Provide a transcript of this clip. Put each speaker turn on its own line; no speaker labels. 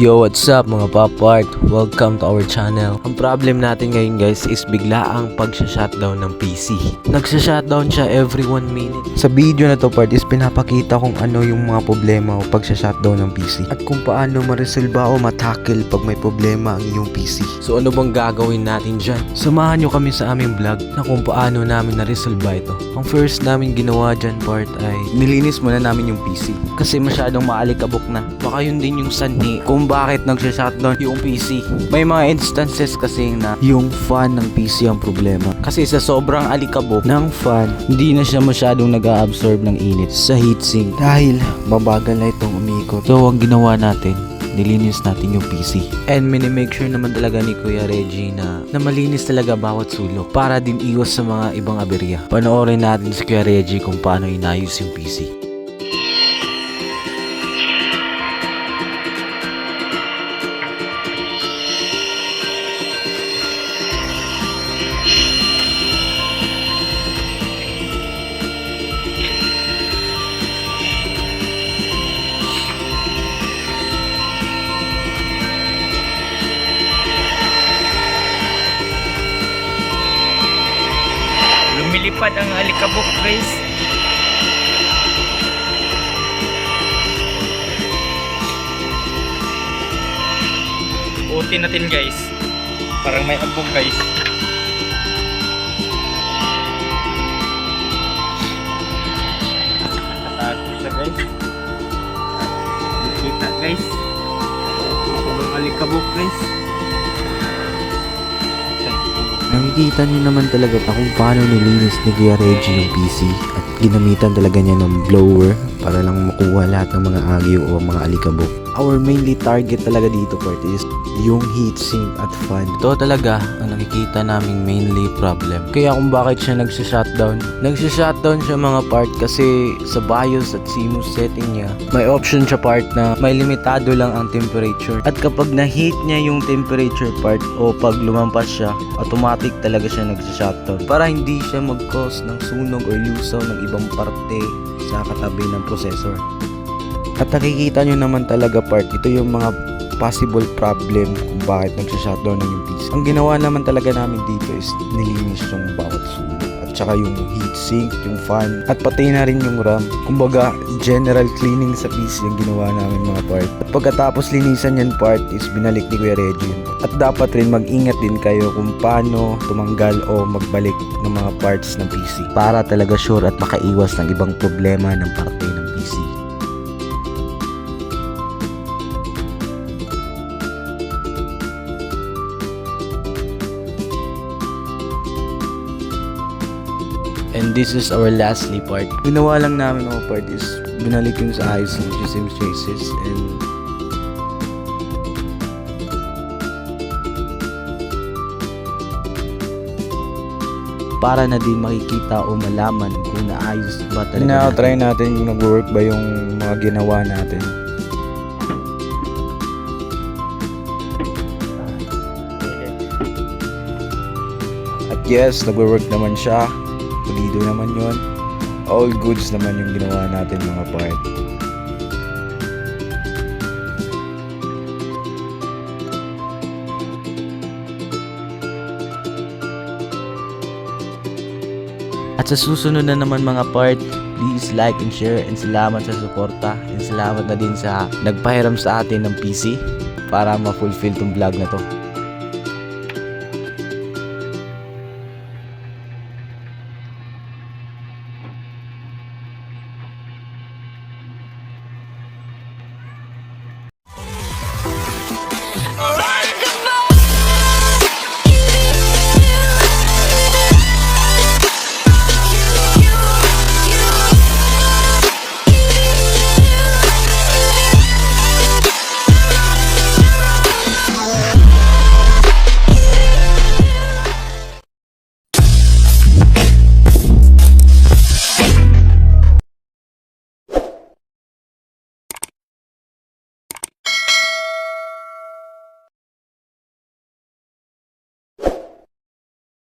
Yo, what's up mga papart? Welcome to our channel. Ang problem natin ngayon guys is bigla ang pagsha-shutdown ng PC. Nagsha-shutdown siya every 1 minute. Sa video na to part is pinapakita kung ano yung mga problema o pagsha-shutdown ng PC. At kung paano maresolba o matackle pag may problema ang iyong PC. So ano bang gagawin natin dyan? Samahan nyo kami sa aming vlog na kung paano namin na-resolve ito. Ang first namin ginawa dyan part ay nilinis muna namin yung PC. Kasi masyadong maalikabok na. Baka yun din yung sanhi kung bakit nagsha-shutdown yung PC. May mga instances kasi na yung fan ng PC ang problema. Kasi sa sobrang alikabok ng fan, hindi na siya masyadong nag-absorb ng init sa heatsink. Dahil mabagal na itong umikot. So ang ginawa natin, nilinis natin yung PC. And minimake sure naman talaga ni Kuya Reggie na, na malinis talaga bawat sulok para din iwas sa mga ibang aberya. Panoorin natin si Kuya Reggie kung paano inayos yung PC.
Lumilipad ang alikabok guys. Uti natin guys. Parang may abog guys. Nakatago siya guys. Kita guys. Sobrang alikabok guys.
Nakikita niyo naman talaga ta kung paano nilinis ni Kuya Reggie yung PC at ginamitan talaga niya ng blower para lang makuha lahat ng mga agyo o mga alikabok. Our mainly target talaga dito part is yung heatsink at fan. Ito talaga ang nakikita naming mainly problem. Kaya kung bakit siya nagsha-shutdown. Nagsha-shutdown siya mga part kasi sa BIOS at CMOS setting niya, may option siya part na may limitado lang ang temperature. At kapag na-heat niya yung temperature part o pag lumampas siya, automatic talaga siya nagsha-shutdown. Para hindi siya mag-cause ng sunog o lusaw ng ibang parte sa katabi ng processor. At nakikita nyo naman talaga part, ito yung mga possible problem kung bakit nagsha-shutdown ng yung PC. Ang ginawa naman talaga namin dito is nilinis yung bawat sunog at saka yung heatsink, yung fan, at pati na rin yung RAM. Kumbaga, general cleaning sa PC yung ginawa namin mga part. At pagkatapos linisan yan part is binalik ni Kuya Reggie. At dapat rin mag-ingat din kayo kung paano tumanggal o magbalik ng mga parts ng PC para talaga sure at makaiwas ng ibang problema ng parte And this is our lastly part. Ginawa lang namin mga part is binalik yung sa ayos ng GSM traces and para na din makikita o malaman kung naayos ba talaga
Now,
natin.
try natin kung nag-work ba yung mga ginawa natin. At yes, nag-work naman siya. Pulido naman yon. All goods naman yung ginawa natin mga part.
At sa susunod na naman mga part, please like and share and salamat sa suporta and salamat na din sa nagpahiram sa atin ng PC para ma-fulfill tong vlog na to.